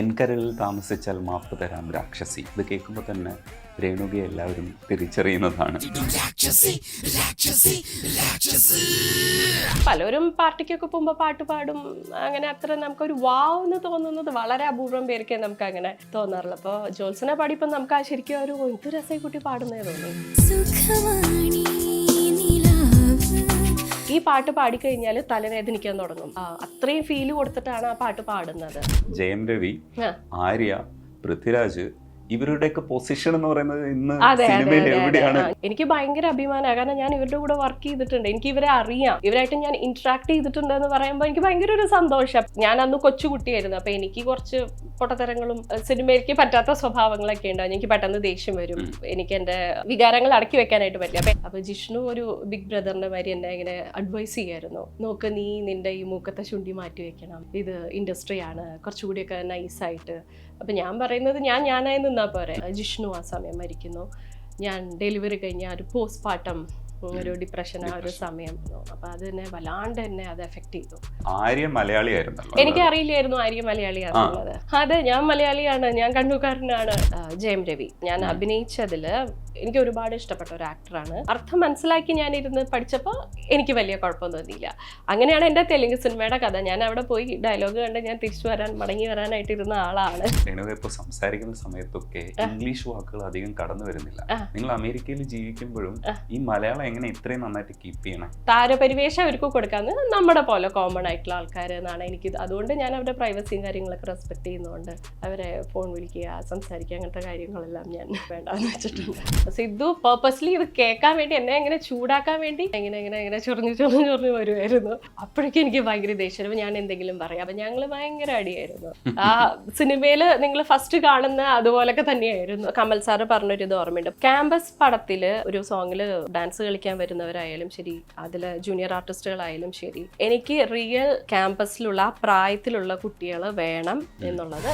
എൻകരളിൽ താമസിച്ചാൽ മാപ്പ് തരാം രാക്ഷസി. ഇത് കേൾക്കുമ്പോൾ തന്നെ രേണുകയെ എല്ലാവരും തിരിച്ചറിയുന്നതാണ്. പലരും പാർട്ടിക്കൊക്കെ പോകുമ്പോൾ പാട്ട് പാടും. അങ്ങനെ അത്ര നമുക്കൊരു വാവ് എന്ന് തോന്നുന്നത് വളരെ അപൂർവം പേർക്കേ നമുക്ക് അങ്ങനെ തോന്നാറുള്ളൂ. അപ്പോൾ ജോത്സന പാടിയപ്പോൾ നമുക്ക് ആ ശരിക്കും ഒരു ഒരു ഇത് രസമായി കുട്ടി പാടുന്നേ തോന്നി ഈ പാട്ട് പാടിക്കഴിഞ്ഞാൽ തലവേദനിക്കാൻ തുടങ്ങും. അത്രയും ഫീൽ കൊടുത്തിട്ടാണ് ആ പാട്ട് പാടുന്നത്. ജയം രവി ആര്യ പൃഥ്വിരാജ് ഇവരുടെയൊക്കെ പൊസിഷൻ എന്ന് പറയുന്നത് ഇന്ന് സിനിമയിൽ എവിടെയാണ്? എനിക്ക് ഭയങ്കര അഭിമാനമാണ് കാരണം ഞാൻ ഇവരുടെ കൂടെ വർക്ക് ചെയ്തിട്ടുണ്ട്. എനിക്ക് ഇവരെ അറിയാം. ഇവരായിട്ട് ഞാൻ ഇന്ററാക്ട് ചെയ്തിട്ടുണ്ട് എന്ന് പറയുമ്പോൾ എനിക്ക് ഭയങ്കര ഒരു സന്തോഷം. ഞാൻ അന്ന് കൊച്ചുകുട്ടിയായിരുന്നു. അപ്പൊ എനിക്ക് കുറച്ച് പൊട്ടത്തരങ്ങളും സിനിമയിലേക്ക് സിനിമയ്ക്ക് പറ്റാത്ത സ്വഭാവങ്ങളൊക്കെ ഉണ്ടാവും എനിക്ക് പെട്ടെന്ന് ദേഷ്യം വരും. എനിക്ക് എന്റെ വികാരങ്ങൾ അടക്കി വെക്കാനായിട്ട് പറ്റില്ല. അപ്പൊ അപ്പൊ ജിഷ്ണു ഒരു ബിഗ് ബ്രദറിന്റെ മാതിരി എന്നെ ഇങ്ങനെ അഡ്വൈസ് ചെയ്യായിരുന്നു. നോക്ക് നീ നിന്റെ ഈ മൂക്കത്തെ ചുണ്ടി മാറ്റി വെക്കണം. ഇത് ഇൻഡസ്ട്രിയാണ് കുറച്ചുകൂടിയൊക്കെ നൈസായിട്ട് അപ്പൊ ഞാൻ പറയുന്നത് ഞാൻ ഞാനായി നിന്നാ പോരെ. ജിഷ്ണു ആ സമയം മരിക്കുന്നു. ഞാൻ ഡെലിവറി കഴിഞ്ഞ ഒരു പോസ്റ്റ് പാർട്ടം ഒരു ഡിപ്രഷൻ ആ ഒരു സമയം. അപ്പൊ അത് തന്നെ വല്ലാണ്ട് എന്നെ അത് എഫക്ട് ചെയ്തു. ആര്യ മലയാളിയായിരുന്നല്ലോ എനിക്ക് അറിയില്ലായിരുന്നു ആര്യ മലയാളിയാണെന്നുള്ളത്. അതെ ഞാൻ മലയാളിയാണ് ഞാൻ കണ്ണൂക്കാരനാണ്. ജയം രവി. ഞാൻ അഭിനയിച്ചതിൽ എനിക്ക് ഒരുപാട് ഇഷ്ടപ്പെട്ട ഒരു ആക്ടറാണ് അർത്ഥം മനസ്സിലാക്കി ഞാൻ ഇരുന്ന് പഠിച്ചപ്പോൾ എനിക്ക് വലിയ കുഴപ്പമൊന്നും തോന്നിയില്ല. അങ്ങനെയാണ് എന്റെ തെലുങ്ക് സിനിമയുടെ കഥ. ഞാൻ അവിടെ പോയി ഡയലോഗ് കണ്ട് ഞാൻ തിരിച്ചു വരാൻ മടങ്ങി വരാനായിട്ട് ഇരുന്ന ആളാണ്. ഇപ്പോൾ ഇപ്പൊ സംസാരിക്കുന്ന സമയത്തൊക്കെ ഇംഗ്ലീഷ് വാക്കുകൾ അധികം കടന്നു വരുന്നില്ല. നിങ്ങൾ അമേരിക്കയിൽ ജീവിക്കുമ്പോഴും ഈ മലയാളം എങ്ങനെ ഇത്രയും നന്നായിട്ട് കീപ്പ് ചെയ്യണം? താരപരിവേഷം അവർക്ക് കൊടുക്കാന്ന് നമ്മുടെ പോലെ കോമൺ ആയിട്ടുള്ള ആൾക്കാർ എന്നാണ് എനിക്ക് അതുകൊണ്ട് ഞാൻ അവരുടെ പ്രൈവസിയും കാര്യങ്ങളൊക്കെ റെസ്പെക്ട് ചെയ്യുന്നതുകൊണ്ട് അവരെ ഫോൺ വിളിക്കുക സംസാരിക്കുക അങ്ങനത്തെ കാര്യങ്ങളെല്ലാം ഞാൻ വേണ്ടാന്ന് വെച്ചിട്ടുണ്ട്. സിദ്ധു പേർപ്പസ്ലി ഇത് കേൾക്കാൻ വേണ്ടി എന്നെ എങ്ങനെ ചൂടാക്കാൻ വേണ്ടി എങ്ങനെ എങ്ങനെ എങ്ങനെ ചൊറിഞ്ഞു ചൊറിഞ്ഞു ചൊറിഞ്ഞു വരുമായിരുന്നു അപ്പോഴേക്കും എനിക്ക് ഭയങ്കര ദേഷ്യം ഞാൻ എന്തെങ്കിലും പറയാം. അപ്പൊ ഞങ്ങൾ ഭയങ്കര അടിയായിരുന്നു. ആ സിനിമയിൽ നിങ്ങൾ ഫസ്റ്റ് കാണുന്ന അതുപോലൊക്കെ തന്നെയായിരുന്നു. കമൽ സാറ് പറഞ്ഞൊരു ഇത് ഓർമ്മയുണ്ട്. ക്യാമ്പസ് പടത്തിൽ ഒരു സോങ്ങിൽ ഡാൻസ് കളിക്കാൻ വരുന്നവരായാലും ശരി അതിൽ ജൂനിയർ ആർട്ടിസ്റ്റുകളായാലും ശരി എനിക്ക് റിയൽ ക്യാമ്പസിലുള്ള ആ പ്രായത്തിലുള്ള കുട്ടികൾ വേണം എന്നുള്ളത്.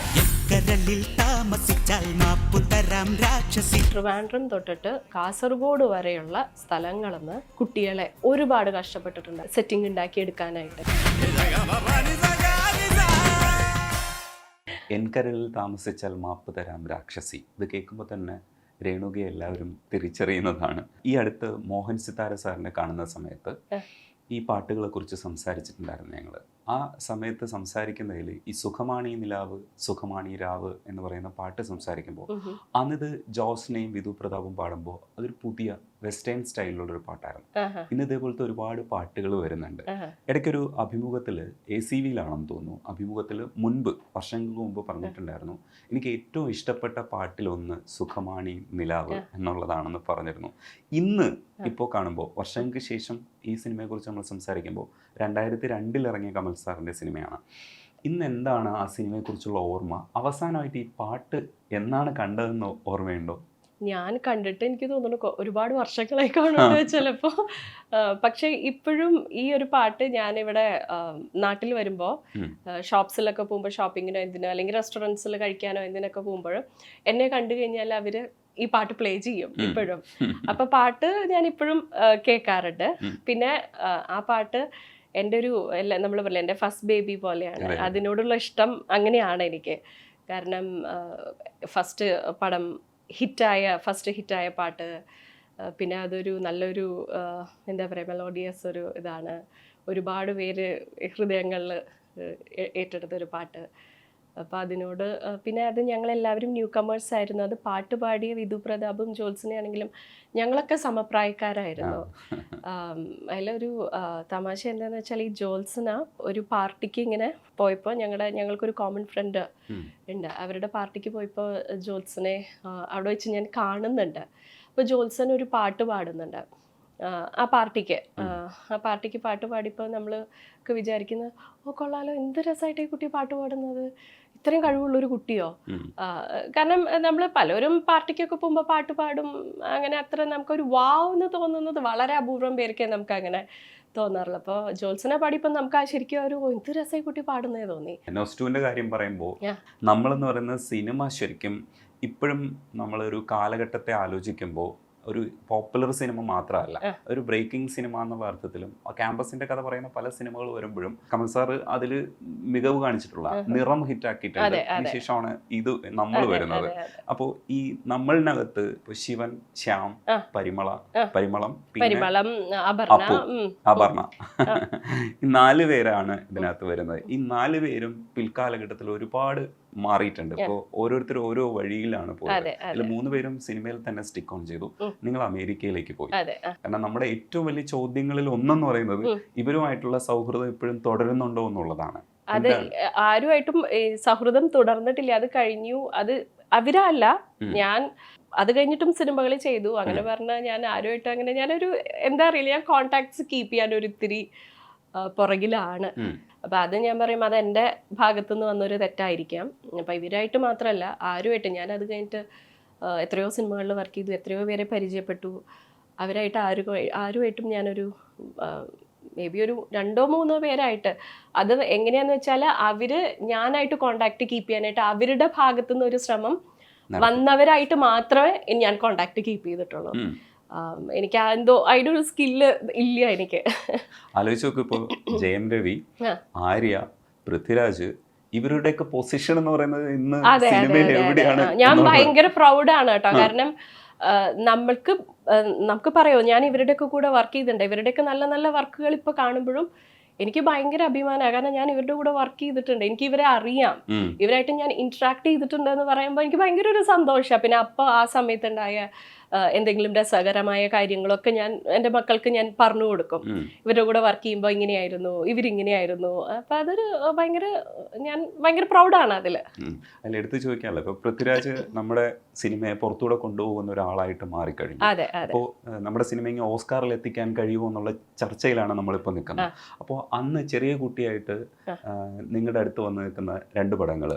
താമസിച്ചാൽ മാപ്പു തരാം രാക്ഷസി. ട്രിവാൻഡ്രം തൊട്ടിട്ട് കാസർഗോഡ് വരെയുള്ള സ്ഥലങ്ങളിൽ നിന്ന് കുട്ടികളെ ഒരുപാട് കഷ്ടപ്പെട്ടിട്ടുണ്ട് സെറ്റിംഗ് ഉണ്ടാക്കി എടുക്കാനായിട്ട്. എൻകരളിൽ താമസിച്ചാൽ മാപ്പ് തരാം രാക്ഷസി. ഇത് കേൾക്കുമ്പോൾ തന്നെ രേണുകയെ എല്ലാവരും തിരിച്ചറിയുന്നതാണ്. ഈ അടുത്ത് മോഹൻ സിതാര സാറിനെ കാണുന്ന സമയത്ത് ഈ പാട്ടുകളെ കുറിച്ച് സംസാരിച്ചിട്ടുണ്ടായിരുന്നു ഞങ്ങൾ ആ സമയത്ത് സംസാരിക്കുന്നതിൽ ഈ സുഖമാണി നിലാവ് സുഖമാണി രാവ് എന്ന് പറയുന്ന പാട്ട് സംസാരിക്കുമ്പോൾ. അന്നിത് ജോസിനെയും വിധു പ്രതാപും പാടുമ്പോൾ അതൊരു പുതിയ വെസ്റ്റേൺ സ്റ്റൈലിലുള്ള ഒരു പാട്ടായിരുന്നു. പിന്നെ ഇന്ന് ഇതേപോലത്തെ ഒരുപാട് പാട്ടുകൾ വരുന്നുണ്ട്. ഇടയ്ക്കൊരു അഭിമുഖത്തിൽ എ സി വിയിലാണെന്ന് തോന്നുന്നു. അഭിമുഖത്തിൽ മുൻപ് വർഷങ്ങൾക്ക് മുമ്പ് പറഞ്ഞിട്ടുണ്ടായിരുന്നു. എനിക്ക് ഏറ്റവും ഇഷ്ടപ്പെട്ട പാട്ടിലൊന്ന് സുഖമാണി നിലാവ് എന്നുള്ളതാണെന്ന് പറഞ്ഞിരുന്നു. ഇന്ന് ഇപ്പോൾ കാണുമ്പോൾ വർഷങ്ങൾക്ക് ശേഷം ഈ സിനിമയെക്കുറിച്ച് നമ്മൾ സംസാരിക്കുമ്പോൾ രണ്ടായിരത്തി രണ്ടിൽ ഇറങ്ങിയ കമൽ സാറിന്റെ സിനിമയാണ്. ഇന്ന് എന്താണ് ആ സിനിമയെക്കുറിച്ചുള്ള ഓർമ്മ? അവസാനമായിട്ട് ഈ പാട്ട് എന്നാണ് കണ്ടതെന്ന് ഓർമ്മയുണ്ടോ? ഞാൻ കണ്ടിട്ട് എനിക്ക് തോന്നുന്നു ഒരുപാട് വർഷങ്ങളായി കാണുന്നത് ചിലപ്പോൾ പക്ഷെ ഇപ്പോഴും ഈ ഒരു പാട്ട് ഞാൻ ഇവിടെ നാട്ടിൽ വരുമ്പോൾ ഷോപ്സിലൊക്കെ പോകുമ്പോൾ ഷോപ്പിങ്ങിനോ എന്തിനോ അല്ലെങ്കിൽ റെസ്റ്റോറന്റ്സിൽ കഴിക്കാനോ എന്തിനൊക്കെ പോകുമ്പോഴും എന്നെ കണ്ടു കഴിഞ്ഞാൽ അവർ ഈ പാട്ട് പ്ലേ ചെയ്യും ഇപ്പോഴും. അപ്പൊ പാട്ട് ഞാൻ ഇപ്പോഴും കേൾക്കാറുണ്ട്. പിന്നെ ആ, പാട്ട് എന്റെ ഒരു നമ്മൾ പറയില്ല എന്റെ ഫസ്റ്റ് ബേബി പോലെയാണ്. അതിനോടുള്ള ഇഷ്ടം അങ്ങനെയാണ് എനിക്ക്. കാരണം ഫസ്റ്റ് പടം ഹിറ്റായ ഫസ്റ്റ് ഹിറ്റായ പാട്ട് പിന്നെ അതൊരു നല്ലൊരു എന്താ പറയുക മെലോഡിയസ് ഒരു ഇതാണ്. ഒരുപാട് പേര് ഹൃദയങ്ങളിൽ ഏറ്റെടുത്തൊരു പാട്ട്. അപ്പോൾ അതിനോട് പിന്നെ അത് ഞങ്ങളെല്ലാവരും ന്യൂ കമേഴ്സ് ആയിരുന്നു. അത് പാട്ട് പാടിയ വിധു പ്രതാപും ജോത്സനെയാണെങ്കിലും ഞങ്ങളൊക്കെ സമപ്രായക്കാരായിരുന്നു. അതിലൊരു തമാശ എന്താണെന്ന് വെച്ചാൽ ഈ ജോത്സന ഒരു പാർട്ടിക്ക് ഇങ്ങനെ പോയപ്പോൾ ഞങ്ങളുടെ ഞങ്ങൾക്കൊരു കോമൺ ഫ്രണ്ട് ഉണ്ട്. അവരുടെ പാർട്ടിക്ക് പോയപ്പോൾ ജോത്സനെ അവിടെ വെച്ച് ഞാൻ കാണുന്നുണ്ട്. അപ്പോൾ ജോത്സൻ ഒരു പാട്ട് പാടുന്നുണ്ട്. ആ, പാർട്ടിക്ക്. ആ, പാർട്ടിക്ക് പാട്ട് പാടിയപ്പോൾ നമ്മൾ ഒക്കെ വിചാരിക്കുന്നത് ഓ കൊള്ളാലോ എന്ത് രസമായിട്ട് ഈ കുട്ടി പാട്ട് പാടുന്നത്? ഇത്രയും കഴിവുള്ളൊരു കുട്ടിയോ? കാരണം നമ്മൾ പലരും പാർട്ടിക്കൊക്കെ പോകുമ്പോൾ പാട്ട് പാടും അങ്ങനെ അത്ര നമുക്കൊരു വാവ് എന്ന് തോന്നുന്നത് വളരെ അപൂർവം പേർക്കേ നമുക്ക് അങ്ങനെ തോന്നാറുള്ളൂ. അപ്പോൾ ജോത്സനെ പാടിയപ്പോൾ നമുക്ക് ആ ശരിക്കും ഒരു "ഓ, എന്ത് രസമായി കുട്ടി പാടുന്നേ തോന്നി. നോസ്റ്റുവിന്റെ കാര്യം പറയുമ്പോൾ. നമ്മളെന്ന് പറയുന്ന സിനിമ ശരിക്കും ഇപ്പോഴും നമ്മളൊരു കാലഘട്ടത്തെ ആലോചിക്കുമ്പോൾ ഒരു പോപ്പുലർ സിനിമ മാത്രമല്ല ഒരു ബ്രേക്കിംഗ് സിനിമ എന്നുള്ള അർത്ഥത്തിലും ക്യാമ്പസിന്റെ കഥ പറയുന്ന പല സിനിമകൾ വരുമ്പോഴും കമൽ സാർ അതിൽ മികവ് കാണിച്ചിട്ടുള്ള നിറം ഹിറ്റാക്കിയിട്ടുണ്ട് അതെ, അതെ. അതിനുശേഷമാണ് ഇത് നമ്മൾ വരുന്നത്. അപ്പോൾ ഈ നമ്മളിനകത്ത് ഇപ്പൊ ശിവൻ ശ്യാം. പരിമള പരിമളം പരിമളം അപർണ അപർണ. ഈ നാല് പേരാണ് ഇതിനകത്ത് വരുന്നത്. ഈ നാല് പേരും പിൽക്കാലഘട്ടത്തിൽ ഒരുപാട് മാറിയിട്ടുണ്ട്. ഇപ്പോൾ ഓരോരുത്തർ ഓരോ വഴിയിലാണ് പോയത്. അതെ അതിൽ മൂന്ന് പേരും സിനിമയിൽ തന്നെ സ്റ്റിക്ക് ഓൺ ചെയ്തു. നിങ്ങൾ അമേരിക്കയിലേക്ക് പോയി. കാരണം നമ്മുടെ ഏറ്റവും വലിയ ചോദ്യങ്ങളിൽ ഒന്നെന്ന് പറയുന്നത് ഇവരുമായിട്ടുള്ള സൗഹൃദം ഇപ്പോഴും തുടരുന്നുണ്ടോ എന്നുള്ളതാണ്. അത് ആരുമായിട്ടും സൗഹൃദം തുടർന്നിട്ടില്ല. അത് കഴിഞ്ഞു. അത് അവരല്ല. ഞാൻ അത് കഴിഞ്ഞിട്ടും സിനിമകൾ ചെയ്തു. അങ്ങനെ പറഞ്ഞാൽ ഞാൻ ആരുമായിട്ട് അങ്ങനെ ഞാനൊരു എന്താ അറിയില്ല ഞാൻ കോണ്ടാക്ട്സ് കീപ്പ് ചെയ്യാൻ ഒരു ഇത്തിരി പുറകിലാണ്. അപ്പൊ അത് ഞാൻ പറയും അത് എന്റെ ഭാഗത്തു നിന്ന് വന്നൊരു തെറ്റായിരിക്കാം. അപ്പൊ ഇവരായിട്ട് മാത്രമല്ല ആരുമായിട്ട് ഞാൻ അത് കഴിഞ്ഞിട്ട് എത്രയോ സിനിമകളിൽ വർക്ക് ചെയ്തു എത്രയോ പേരെ പരിചയപ്പെട്ടു. അവരായിട്ട് ആരും ആരുമായിട്ടും ഞാനൊരു മേ ബി ഒരു രണ്ടോ മൂന്നോ പേരായിട്ട്. അത് എങ്ങനെയാന്ന് വെച്ചാൽ അവർ ഞാനായിട്ട് കോണ്ടാക്ട് കീപ്പ് ചെയ്യാനായിട്ട് അവരുടെ ഭാഗത്തുനിന്ന് ഒരു ശ്രമം വന്നവരായിട്ട് മാത്രമേ ഞാൻ കോണ്ടാക്ട് കീപ്പ് ചെയ്തിട്ടുള്ളൂ. എനിക്ക് എന്തോ അതിന്റെ ഒരു സ്കില്ല് ഇല്ല എനിക്ക്. ആലോചിച്ച് നോക്ക് ഇപ്പോൾ ജയൻ രവി ആര്യ പൃഥ്വിരാജ് ഇവരുടെയൊക്കെ പൊസിഷൻ എന്ന് പറയുന്നത് ഇന്ന് സിനിമയിൽ എവിടെയാണ് ഞാൻ. ഭയങ്കര പ്രൗഡാണ് കേട്ടോ. കാരണം നമ്മൾക്ക് നമുക്ക് പറയോ ഞാൻ ഇവരുടെയൊക്കെ കൂടെ വർക്ക് ചെയ്തിട്ടുണ്ട്. ഇവരുടെയൊക്കെ നല്ല നല്ല വർക്കുകൾ ഇപ്പൊ കാണുമ്പോഴും എനിക്ക് ഭയങ്കര അഭിമാനമാണ്. കാരണം ഞാൻ ഇവരുടെ കൂടെ വർക്ക് ചെയ്തിട്ടുണ്ട്. എനിക്ക് ഇവരെ അറിയാം. ഇവരായിട്ട് ഞാൻ ഇന്ററാക്ട് ചെയ്തിട്ടുണ്ട് എന്ന് പറയുമ്പോൾ എനിക്ക് ഭയങ്കര ഒരു സന്തോഷമാണ് പിന്നെ അപ്പോൾ ആ സമയത്തുണ്ടായ എന്തെങ്കിലും രസകരമായ കാര്യങ്ങളൊക്കെ ഞാൻ എന്റെ മക്കൾക്ക് ഞാൻ പറഞ്ഞു കൊടുക്കും. ഇവരുടെ കൂടെ വർക്ക് ചെയ്യുമ്പോൾ ഇങ്ങനെയായിരുന്നു ഇവരിങ്ങനെയായിരുന്നു. അപ്പം അതൊരു ഭയങ്കര ഞാൻ ഭയങ്കര പ്രൗഡാണ് അതിൽ. അതിൽ എടുത്തു ചോദിക്കാമല്ലോ ഇപ്പൊ പൃഥ്വിരാജ് നമ്മുടെ സിനിമയെ പുറത്തൂടെ കൊണ്ടുപോകുന്ന ഒരാളായിട്ട് മാറിക്കഴിഞ്ഞു. അപ്പോൾ നമ്മുടെ സിനിമ ഇങ്ങനെ ഓസ്കാറിൽ എത്തിക്കാൻ കഴിയുമോ എന്നുള്ള ചർച്ചയിലാണ് നമ്മളിപ്പോൾ നിൽക്കുന്നത്. അപ്പോൾ അന്ന് ചെറിയ കുട്ടിയായിട്ട് നിങ്ങളുടെ അടുത്ത് വന്ന് നിൽക്കുന്ന രണ്ട് പടങ്ങൾ